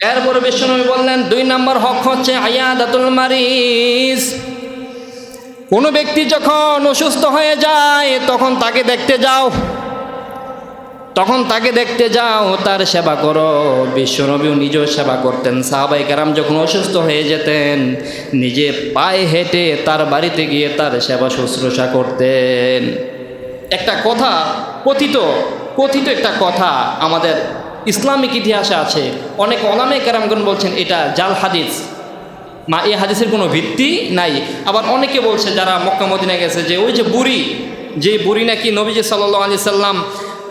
এরপরে বিশ্বনবী বললেন, দুই নম্বর হক হচ্ছে আয়াদাতুল মারিজ কোনো ব্যক্তি যখন অসুস্থ হয়ে যায়, তখন তাকে দেখতে যাও। তখন তাকে দেখতে যাও, তার সেবা করো। বিশ্বনবীও নিজেও সেবা করতেন। সাহাবাই কারাম যখন অসুস্থ হয়ে যেতেন, নিজে পায়ে হেঁটে তার বাড়িতে গিয়ে তার সেবা শুশ্রূষা করতেন। একটা কথা, কথিত কথিত একটা কথা আমাদের ইসলামিক ইতিহাসে আছে। অনেক অনামে কারামগণ বলছেন, এটা জাল হাদিস। মা, এই হাদিসের কোনো ভিত্তি নাই। আবার অনেকে বলছে, যারা মক্কা মদিনা গেছে, যে ওই যে বুড়ি যে বুড়ি নাকি নবীজি সাল্লাহ আলি সাল্লাম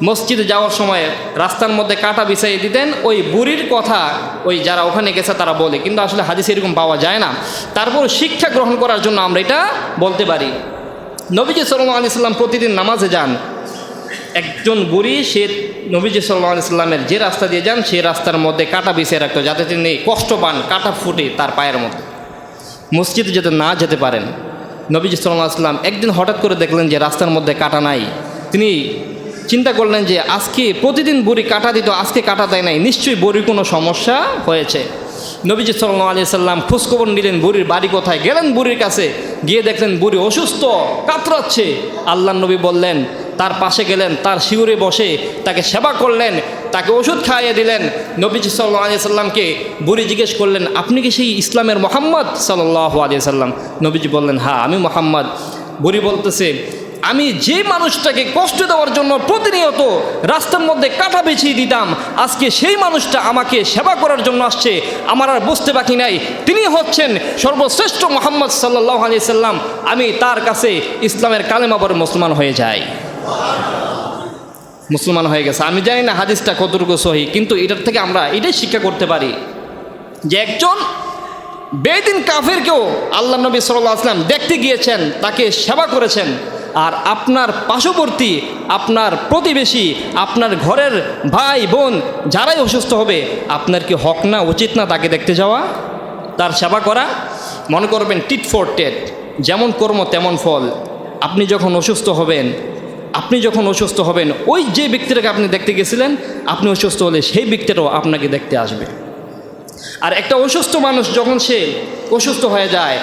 মসজিদে যাওয়ার সময় রাস্তার মধ্যে কাটা বিছাইয়ে দিতেন, ওই বুড়ির কথা ওই যারা ওখানে গেছে তারা বলে। কিন্তু আসলে হাদিস এরকম পাওয়া যায় না। তারপর শিক্ষা গ্রহণ করার জন্য আমরা এটা বলতে পারি। নবীজি সাল্লাহ আলি সাল্লাম প্রতিদিন নামাজে যান। একজন বুড়ি, সে নবীজি সাল্লাহ আলি সাল্লামের যে রাস্তা দিয়ে যান, সেই রাস্তার মধ্যে কাটা বিছিয়ে রাখতো, যাতে তিনি কষ্ট পান, কাটা ফুটে তার পায়ের মধ্যে। মসজিদে যাতে না যেতে পারেন। নবীজি সাল্লাহ সাল্লাম একদিন হঠাৎ করে দেখলেন যে রাস্তার মধ্যে কাটা নাই। তিনি চিন্তা করলেন যে, আজকে প্রতিদিন বুড়ি কাটা দিত, আজকে কাটা দেয় নাই, নিশ্চয়ই বুড়ির কোনো সমস্যা হয়েছে। নবীজি সাল্লাহ আলি সাল্লাম খোঁজখবর নিলেন, বুড়ির বাড়ি কোথায়? গেলেন বুড়ির কাছে, গিয়ে দেখলেন বুড়ি অসুস্থ, কাতরাচ্ছে। আল্লাহ নবী বললেন তার পাশে গেলেন, তার শিউরে বসে তাকে সেবা করলেন, তাকে ওষুধ খাইয়ে দিলেন। নবীজি সাল্লাহ সাল্লামকে বুড়ি জিজ্ঞেস করলেন, আপনি কি সেই ইসলামের মোহাম্মদ? সাল্লাহ আলি সাল্লাম। নবীজি বললেন হ্যাঁ আমি মোহাম্মদ। বুড়ি বলতেছে, আমি যে মানুষটাকে কষ্ট দেওয়ার জন্য প্রতিনিয়ত রাস্তার মধ্যে কাটা বেছিয়ে দিতাম, আজকে সেই মানুষটা আমাকে সেবা করার জন্য আসছে, আমার আর বুঝতে বাকি নাই। তিনি হচ্ছেন সর্বশ্রেষ্ঠ মোহাম্মদ সাল্লাহ আলি সাল্লাম। আমি তার কাছে ইসলামের কালেমা পরে মুসলমান হয়ে যাই। মুসলমান হয়ে গেছে। আমি জানি না হাদিসটা কতটুকু সহি, কিন্তু এটার থেকে আমরা এটাই শিক্ষা করতে পারি যে একজন বেদিন কাফেরকেও আল্লাহ নবী সাল্লাহ আসলাম দেখতে গিয়েছেন, তাকে সেবা করেছেন। আর আপনার পার্শ্ববর্তী, আপনার প্রতিবেশী, আপনার ঘরের ভাই, বোন যারাই অসুস্থ হবে, আপনার কি হক না, উচিত না তাকে দেখতে যাওয়া? তার সেবা করা? মনে করবেন টিট ফর টেট। যেমন কর্ম, তেমন ফল। আপনি যখন অসুস্থ হবেন আপনি যখন অসুস্থ হবেন, ওই যে ব্যক্তিটাকে আপনি দেখতে গেছিলেন, আপনি অসুস্থ হলে সেই ব্যক্তিটাও আপনাকে দেখতে আসবে। আর একটা অসুস্থ মানুষ যখন সে অসুস্থ হয়ে যায়,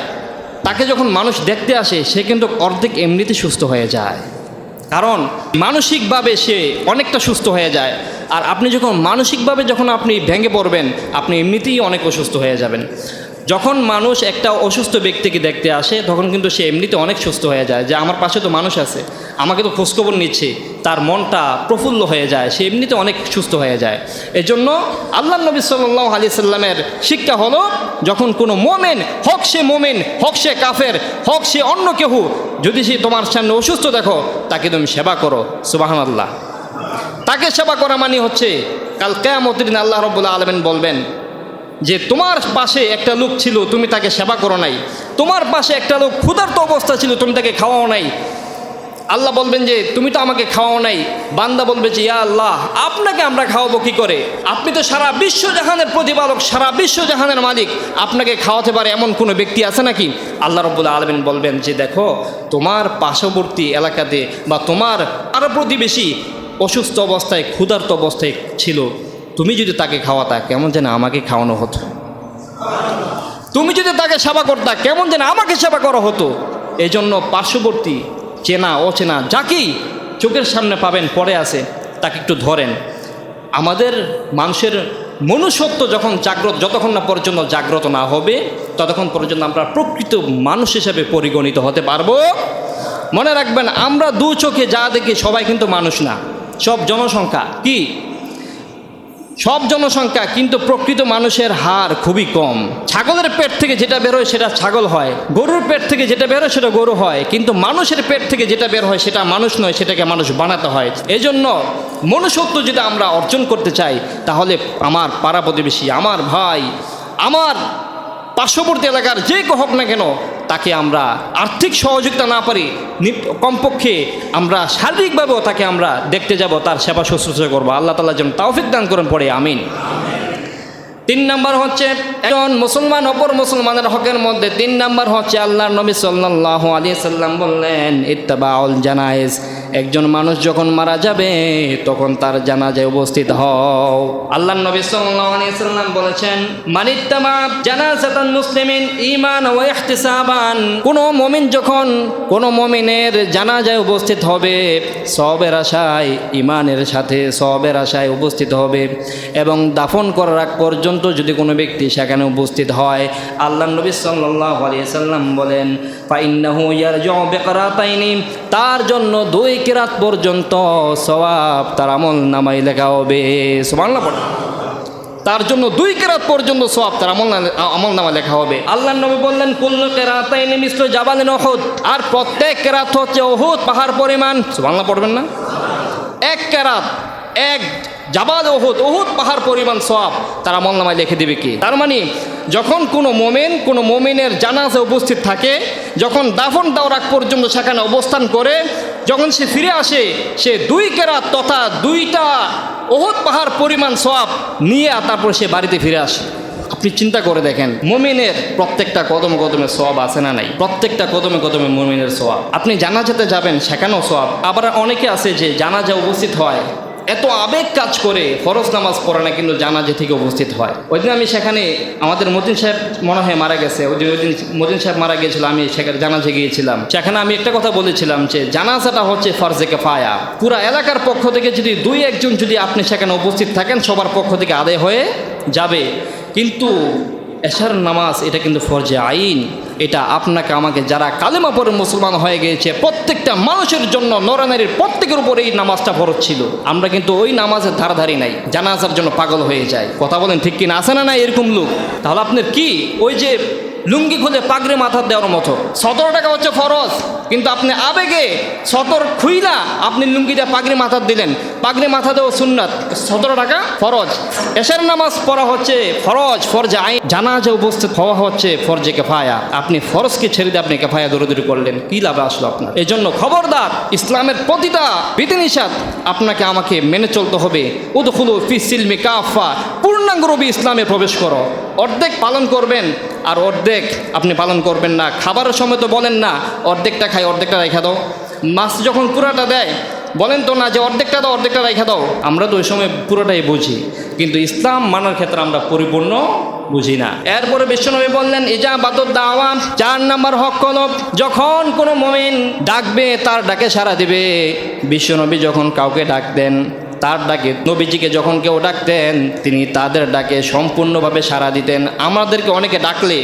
তাকে যখন মানুষ দেখতে আসে, সে কিন্তু অর্ধেক এমনিতে সুস্থ হয়ে যায়। কারণ মানসিকভাবে সে অনেকটা সুস্থ হয়ে যায়। আর আপনি যখন মানসিকভাবে যখন আপনি ভেঙে পড়বেন, আপনি এমনিতেই অনেক অসুস্থ হয়ে যাবেন। যখন মানুষ একটা অসুস্থ ব্যক্তিকে দেখতে আসে, তখন কিন্তু সে এমনিতে অনেক সুস্থ হয়ে যায় যে, আমার পাশে তো মানুষ আছে। আমাকে তো খোঁজখবর নিচ্ছে, তার মনটা প্রফুল্ল হয়ে যায়, সে এমনিতে অনেক সুস্থ হয়ে যায়। এজন্য আল্লাহ নবী সাল্লাহ আলি সাল্লামের শিক্ষা হলো, যখন কোনো মোমেন, হক সে মোমেন, হক সে কাফের, হক সে অন্য কেহ, যদি সে তোমার সামনে অসুস্থ দেখো, তাকে তুমি সেবা করো। সুবাহান আল্লাহ তাকে সেবা করা মানে হচ্ছে, কাল কেয়ামতিন আল্লাহ রব্বুল্লা আলমেন বলবেন যে, তোমার পাশে একটা লোক ছিল, তুমি তাকে সেবা করো নাই। তোমার পাশে একটা লোক ক্ষুধার্ত অবস্থা ছিল, তুমি তাকে খাওয়াও নাই। আল্লাহ বলবেন যে, তুমি তো আমাকে খাওয়াও নাই। বান্দা বলবে যে, ইয়া আল্লাহ, আপনাকে আমরা খাওয়াবো কি করে? আপনি তো সারা বিশ্বজাহানের প্রতিপালক, সারা বিশ্বজাহানের মালিক। আপনাকে খাওয়াতে পারে এমন কোনো ব্যক্তি আছে নাকি? আল্লাহ রব্বুল্লা আলমিন বলবেন যে, দেখো, তোমার পার্শ্ববর্তী এলাকাতে বা তোমার আরও প্রতিবেশী অসুস্থ অবস্থায়, ক্ষুধার্ত অবস্থায় ছিল। তুমি যদি তাকে খাওয়াতা, কেমন যেন আমাকে খাওয়ানো হতো। তুমি যদি তাকে সেবা করতা, কেমন যেন আমাকে সেবা করা হতো। এই জন্য পার্শ্ববর্তী চেনা, অচেনা যাকেই চোখের সামনে পাবেন, পরে আছে, তাকে একটু ধরেন। আমাদের মানুষের মনুষ্যত্ব যখন জাগ্রত, যতক্ষণ না পর্যন্ত জাগ্রত না হবে, ততক্ষণ পর্যন্ত আমরা প্রকৃত মানুষ হিসেবে পরিগণিত হতে পারব। মনে রাখবেন, আমরা দু চোখে যা দেখি, সবাই কিন্তু মানুষ না, সব জনসংখ্যা। কি? সব জনসংখ্যা, কিন্তু প্রকৃত মানুষের হার খুবই কম। ছাগলের পেট থেকে যেটা বের হয় সেটা ছাগল হয়, গরুর পেট থেকে যেটা বের হয় সেটা গরু হয়, কিন্তু মানুষের পেট থেকে যেটা বের হয় সেটা মানুষ নয়, সেটাকে মানুষ বানাতে হয়। এজন্য মনুষ্যত্ব যদি আমরা অর্জন করতে চাই, তাহলে আমার পাড়া প্রতিবেশী, আমার ভাই, আমার পার্শ্ববর্তী এলাকার যে হোক না কেন তাকে আমরা আর্থিক সহযোগিতা না পারি কমপক্ষে আমরা শারীরিকভাবেও তাকে আমরা দেখতে যাব, তার সেবা শুশ্রূষা করব। আল্লাহ তালা যেন তাওফিক দান করেন, পড়ে, আমিন। তিন নাম্বার হচ্ছে একজন মুসলমান অপর মুসলমানের হকের মধ্যে। তিন নাম্বার হচ্ছে আল্লাহ নবী সাল্লাহ আলী সাল্লাম বললেন, ইত্তাবাউল জানায়েজ। একজন মানুষ যখন মারা যাবে, তখন তার জানাজায় উপস্থিত হও। আল্লাহ নবী সাল্লাল্লাহু আলাইহি সাল্লাম বলেছেন মানিত্তামা জানাজাতান মুসলিমিন ঈমান ওয়া ইহতিসাবান। কোন মুমিন যখন কোন মুমিনের জানাজায় উপস্থিত হবে সবের আশায় ইমানের সাথে সবের আশায় উপস্থিত হবে এবং দাফন করার আগ পর্যন্ত যদি কোনো ব্যক্তি সেখানে উপস্থিত হয় আল্লাহ নবী সাল্লাল্লাহু আলাইহি সাল্লাম বলেন, ফাইন্নাহু তার জন্য দুই কিরাত পর্যন্ত সওয়াব তার আমল নামাই লেখা হবে। সুবহানাল্লাহ তার জন্য দুই কেরাত পর্যন্ত সব তার আমল আমল নামা লেখা হবে। আল্লাহ নবী বললেন, কুল্লু কেরাতাইনি মিশ্র জাবালিন ওহুদ আর প্রত্যেক কেরাত হচ্ছে ওহুদ পাহাড় পরিমাণ। বাংলা পড়বেন না? এক কেরাত, এক জাবাল ওহুদ ওহুদ পাহাড় পরিমাণ সব তারা আমল নামায় লিখে দেবে কি? তার মানে যখন কোনো মোমেন, কোনো মোমেনের জানাজে উপস্থিত থাকে, যখন দাফন দেওয়ার আগ পর্যন্ত সেখানে অবস্থান করে, যখন সে ফিরে আসে, সে দুই কেরাত তথা দুইটা ওহুদ পাহাড় পরিমাণ সব নিয়ে তারপর সে বাড়িতে ফিরে আসে। আপনি চিন্তা করে দেখেন, মমিনের প্রত্যেকটা কদমে কদমে সোয়াব আছে না নাই? প্রত্যেকটা কদমে কদমে মমিনের সোয়াব আপনি জানাজাতে যাবেন, সেখানেও সোয়াব আবার অনেকে আছে যে জানাজা উপস্থিত হয় এত আবেগ কাজ করে ফরজ নামাজ পড়ে না, কিন্তু জানাজে থেকে উপস্থিত হয়। ওই দিন আমি সেখানে, আমাদের মতিন সাহেব মনে হয় মারা গেছে। ওই দিন ওই মতিন সাহেব মারা গিয়েছিল, আমি সেখানে জানাজে গিয়েছিলাম। সেখানে আমি একটা কথা বলেছিলাম যে, জানাজাটা হচ্ছে ফরজে ফায়া পুরা এলাকার পক্ষ থেকে যদি দুই একজন যদি আপনি সেখানে উপস্থিত থাকেন, সবার পক্ষ থেকে আদায় হয়ে যাবে। কিন্তু এশার নামাজ, এটা কিন্তু ফরজে আইন। এটা আপনাকে আমাকে যারা কালেমা পরে মুসলমান হয়ে গিয়েছে, প্রত্যেকটা মানুষের জন্য নরানারীর প্রত্যেকের উপর এই নামাজটা ফরজ ছিল। আমরা কিন্তু ওই নামাজের ধারাধারি নাই, জানাজার জন্য পাগল হয়ে যায় কথা বলেন ঠিক কিনা? আসে না না এরকম লোক? তাহলে আপনার কি? ওই যে লুঙ্গি খুলে পাগড়ি মাথা দেওয়ার মতো। সতেরো টাকা হচ্ছে ফরজ, কিন্তু আপনি আবেগে সতর খুইলা আপনি লুঙ্গিটা পাগড়ি মাথা দিলেন। পাগড়ি মাথা দেওয়া সুন্নাত, সতেরো টাকা ফরজ। এশার নামাজ পড়া হচ্ছে ফরজ, ফরজে আইন। জানাজে উপস্থিত হওয়া হচ্ছে ফরজে কেফায়া। আপনি ফরজকে ছেড়ে দিয়ে আপনি কেফায়া দৌড়দৌড়ি করলেন, কি লাভে আসলো আপনার? এই জন্য খবরদার, ইসলামের প্রতিটা বিধিনিষেধ আপনাকে আমাকে মেনে চলতে হবে। উদখুলু ফি সিলমি কাফা পূর্ণাঙ্গ রবি ইসলামে প্রবেশ করো। অর্ধেক পালন করবেন আর অর্ধেক আপনি পালন করবেন না। খাবারের সময় তো বলেন না, অর্ধেকটা খাই, অর্ধেকটা রেখা দাও। মাছ যখন পুরাটা দেয়, বলেন তো না যে অর্ধেকটা দাও, অর্ধেকটা রেখা দাও। আমরা তো ওই সময় পুরোটাই বুঝি, কিন্তু ইসলাম মানার ক্ষেত্রে আমরা পরিপূর্ণ বুঝি না। এরপরে বিশ্বনবী বললেন ইজা বাদর দাওয়া চার নাম্বার হক কলব যখন কোনো মমিন ডাকবে, তার ডাকে সাড়া দিবে। বিশ্বনবী যখন কাউকে ডাক দেন তার ডাকে, নবীজিকে যখন কেউ ডাকতেন, তিনি তাদের ডাকে সম্পূর্ণভাবে সাড়া দিতেন। আমাদেরকে অনেকে ডাকলে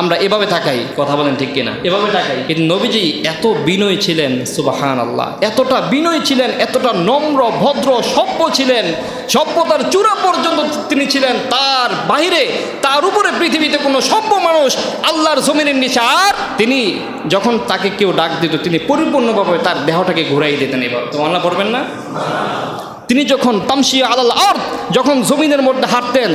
আমরা এভাবে থাকাই কথা বলেন ঠিক কিনা? এভাবে থাকাই কিন্তু নবীজি এত বিনয় ছিলেন সুবাহান আল্লাহ এতটা বিনয় ছিলেন, এতটা নম্র, ভদ্র, সভ্য ছিলেন, সভ্যতার চূড়া পর্যন্ত তিনি ছিলেন। তার বাইরে তার উপরে পৃথিবীতে কোনো সভ্য মানুষ আল্লাহর জমিনের নিচে আর তিনি যখন তাকে কেউ ডাক দিত, তিনি পরিপূর্ণভাবে তার দেহটাকে ঘুরাই দিতেন এবার তো আল্লাহ পড়বেন না? তিনি যখন তামসি আলাল আর্থ যখন জমিনের মধ্যে হাঁটতেন,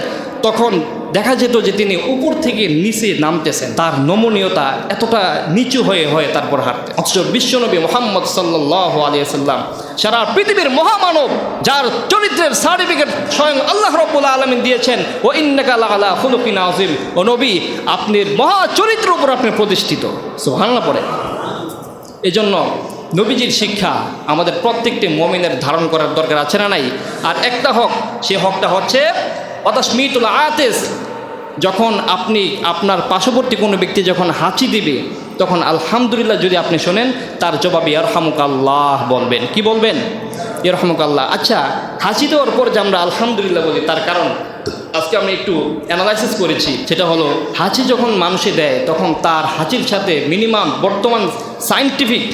তখন দেখা যেত যে তিনি উপর থেকে নিচে নামতেছেন। তার নমনীয়তা এতটা নিচু হয়ে হয়ে তারপর হাঁটতেন। অথচ বিশ্বনবী মোহাম্মদ সাল্লাহ আলিয়াল্লাম সারা পৃথিবীর মহামানব, যার চরিত্রের সার্টিফিকেট স্বয়ং আল্লাহ রব্বুল আলমিন দিয়েছেন ও ইন্নাকাল হুলুকিন আজিম ও নবী, আপনি মহা চরিত্র উপর আপনি প্রতিষ্ঠিত। সোহান্না পড়ে। এজন্য নবীজির শিক্ষা আমাদের প্রত্যেকটি মমিনের ধারণ করার দরকার আছে না নাই? আর একটা হক, সে হকটা হচ্ছে অতাসমিতুল আতেস। যখন আপনি আপনার পার্শ্ববর্তী কোনো ব্যক্তি যখন হাঁচি দিবে, তখন আলহামদুলিল্লাহ যদি আপনি শোনেন, তার জবাবে ইয়ারহামুক আল্লাহ বলবেন। কি বলবেন? ইয়ারহামুক আল্লাহ আচ্ছা হাঁচি দেওয়ার পর যে আমরা আলহামদুলিল্লাহ বলি, তার কারণ আজকে আমি একটু অ্যানালাইসিস করেছি। সেটা হলো, হাঁচি যখন মানুষে দেয়, তখন তার হাঁচির সাথে মিনিমাম বর্তমান সায়েন্টিফিক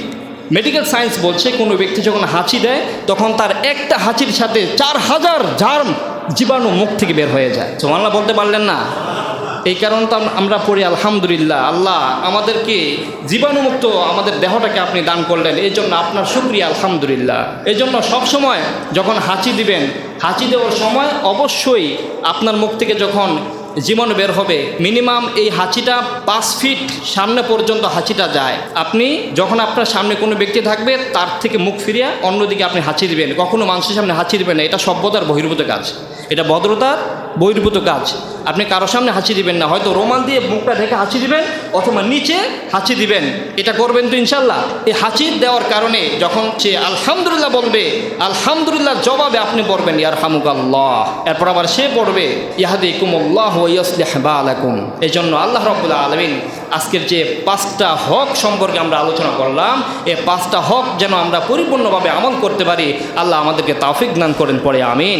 মেডিকেল সায়েন্স বলছে, কোনো ব্যক্তি যখন হাঁচি দেয়, তখন তার একটা হাঁচির সাথে চার হাজার জার্ম জীবাণু মুখ থেকে বের হয়ে যায়। সোমাল্লাহ বলতে পারলেন না? এই কারণ তো আমরা পড়ি, আলহামদুলিল্লাহ, আল্লাহ আমাদেরকে জীবাণুমুক্ত আমাদের দেহটাকে আপনি দান করলেন। এই জন্য আপনার শুক্রিয়া, আলহামদুলিল্লাহ। এই জন্য সবসময় যখন হাঁচি দিবেন, হাঁচি দেওয়ার সময় অবশ্যই আপনার মুখ থেকে যখন জীবাণু বের হবে। মিনিমাম এই হাঁচিটা পাঁচ ফিট সামনে পর্যন্ত হাঁচিটা যায়। আপনি যখন আপনার সামনে কোনো ব্যক্তি থাকবে, তার থেকে মুখ ফিরিয়ে অন্যদিকে আপনি হাঁচি দিবেন। কখনো মানুষের সামনে হাঁচি দিবেন না। এটা সভ্যতার বহির্ভূত কাজ। এটা ভদ্রতার বহির্ভূত কাজ। আপনি কারও সামনে হাসি দিবেন না। হয়তো রোমাল দিয়ে মুখটা ঢেকে হাসি দিবেন অথবা নিচে হাসি দিবেন। এটা করবেন তো ইনশাল্লাহ এই হাসি দেওয়ার কারণে যখন সে আলহামদুলিল্লাহ বলবে, আলহামদুলিল্লাহ জবাবে আপনি পড়বেন ইয়ার হামুক আল্লাহ এরপর আবার সে পড়বে ইয়াহাদি কুমুল্লাহ বালাকুম। এই জন্য আল্লাহ রব্বুল্লাহ আলমিন আজকের যে পাঁচটা হক সম্পর্কে আমরা আলোচনা করলাম, এই পাঁচটা হক যেন আমরা পরিপূর্ণভাবে আমল করতে পারি, আল্লাহ আমাদেরকে তাফিক দান করেন পরে আমিন।